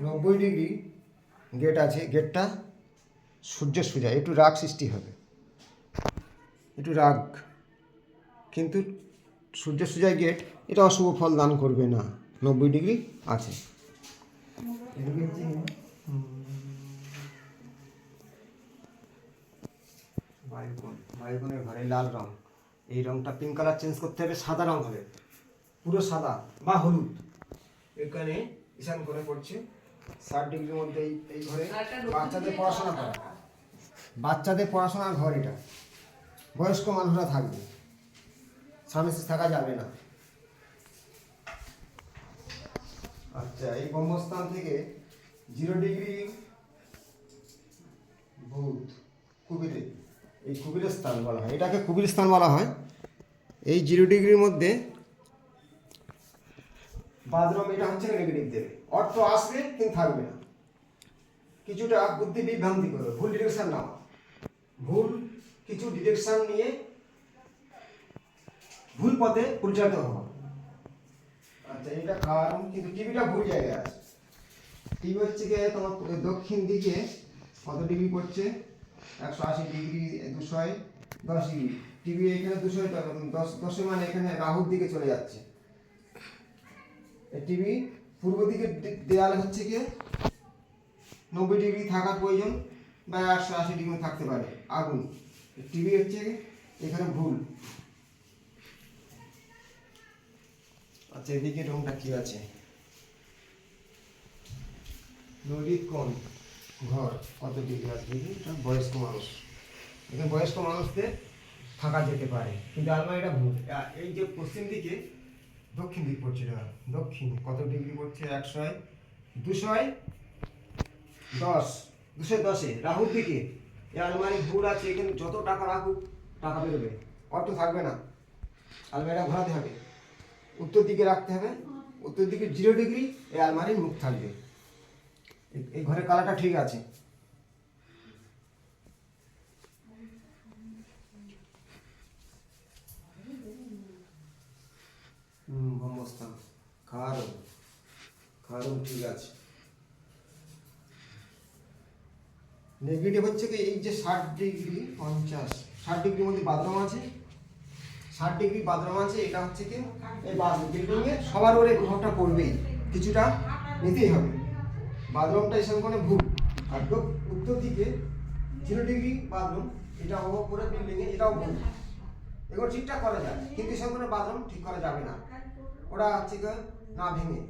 নব্বই degree gate আছে গেটটা সূর্য সোজা, একটু রাগ সৃষ্টি হবে। একটু রাগ। কিন্তু সূর্য সোজায় গেট এটা অশুভ ফল দান করবে না। নব্বই ডিগ্রি আছে। বায়ুকোণের ঘরে লাল রং। এই রংটা পিঙ্ক কালার চেঞ্জ করতে হবে, সাদা রং হবে। পুরো সাদা বা হলুদ। এখানে ঈশান করে পড়ছে। ষাট ডিগ্রির মধ্যে এই এই ঘরে বাচ্চাদের পড়াশোনা করা। বাচ্চাদের পড়াশোনার ঘর এটা। বয়স্ক মানুষরা থাকবে। স্বামী থাকা যাবে না। আচ্ছা এই ব্রহ্মস্থান থেকে জিরো ডিগ্রি ভূত কুবিরে এই কুবিরের স্থান বলা হয়। এটাকে কুবির স্থান বলা হয়। এই জিরো ডিগ্রির মধ্যে বাথরুম এটা হচ্ছে নেগেটিভ দেবে। অর্থ আসবে, কিন্তু থাকবে না। কিছুটা বুদ্ধি বিভ্রান্তি করবে ভুল ডিরেকশন নাও। ভুল কিছু ডিরেকশন নিয়ে ভুল পথে পরিচালিত হওয়া আচ্ছা এটা কারণ কিন্তু টিভিটা ভুল জায়গায় আছে। টিভি হচ্ছে গিয়ে তোমার দক্ষিণ দিকে, কত ডিগ্রি করছে একশো আশি ডিগ্রি দুশো দশ ডিগ্রি টিভি এখানে দুশো দশ দশে মানে এখানে রাহুর দিকে চলে যাচ্ছে। টিভি পূর্ব দিকে দেয়াল হচ্ছে গিয়ে নব্বই ডিগ্রি থাকার প্রয়োজন বা একশো আশি ডিগ্রি থাকতে পারে, আগুন। টিভি হচ্ছে এখানে ভুল। আচ্ছা এদিকে রুমটা কি আছে? নদীর কোন ঘর, কত ডিগ্রি আছে? বয়স্ক মানুষ। এখানে বয়স্ক মানুষদের থাকা যেতে পারে, কিন্তু আলমারিটা ভুল। এই যে পশ্চিম দিকে দক্ষিণ দিক পড়ছে দক্ষিণ, কত ডিগ্রি পড়ছে? একশোয়, দুশোয় দশ দুশো দশে। রাহুর দিকে। এই আলমারি ভুল আছে, এখানে যত টাকা রাখুক, টাকা বেরোবে। অর্থ থাকবে না। আলমারিটা ঘোরাতে হবে। উত্তর দিকে রাখতে হবে। উত্তর দিকে জিরো ডিগ্রি এই আলমারির মুখ থাকবে। এই ঘরের কালারটা ঠিক আছে। খাওয়ার ঠিক আছে। নেগেটিভ হচ্ছে কি, এই যে ষাট ডিগ্রি পঞ্চাশ, ষাট ডিগ্রির মধ্যে বাথরুম আছে? ষাট ডিগ্রি বাথরুম আছে, এটা হচ্ছে কি, এই বিল্ডিং এ সবার ওর প্রভাবটা পড়বেই কিছুটা নিতেই হবে। বাথরুমটা এসব কোনো ভুল। আর উত্তর দিকে জিরো ডিগ্রি বাথরুম, এটা অভাব করে এ এটাও ভুল। এগুলো ঠিকঠাক করা যায়, কিন্তু এসব কোনো বাথরুম ঠিক করা যাবে না। ওরা হচ্ছে না ভেঙে।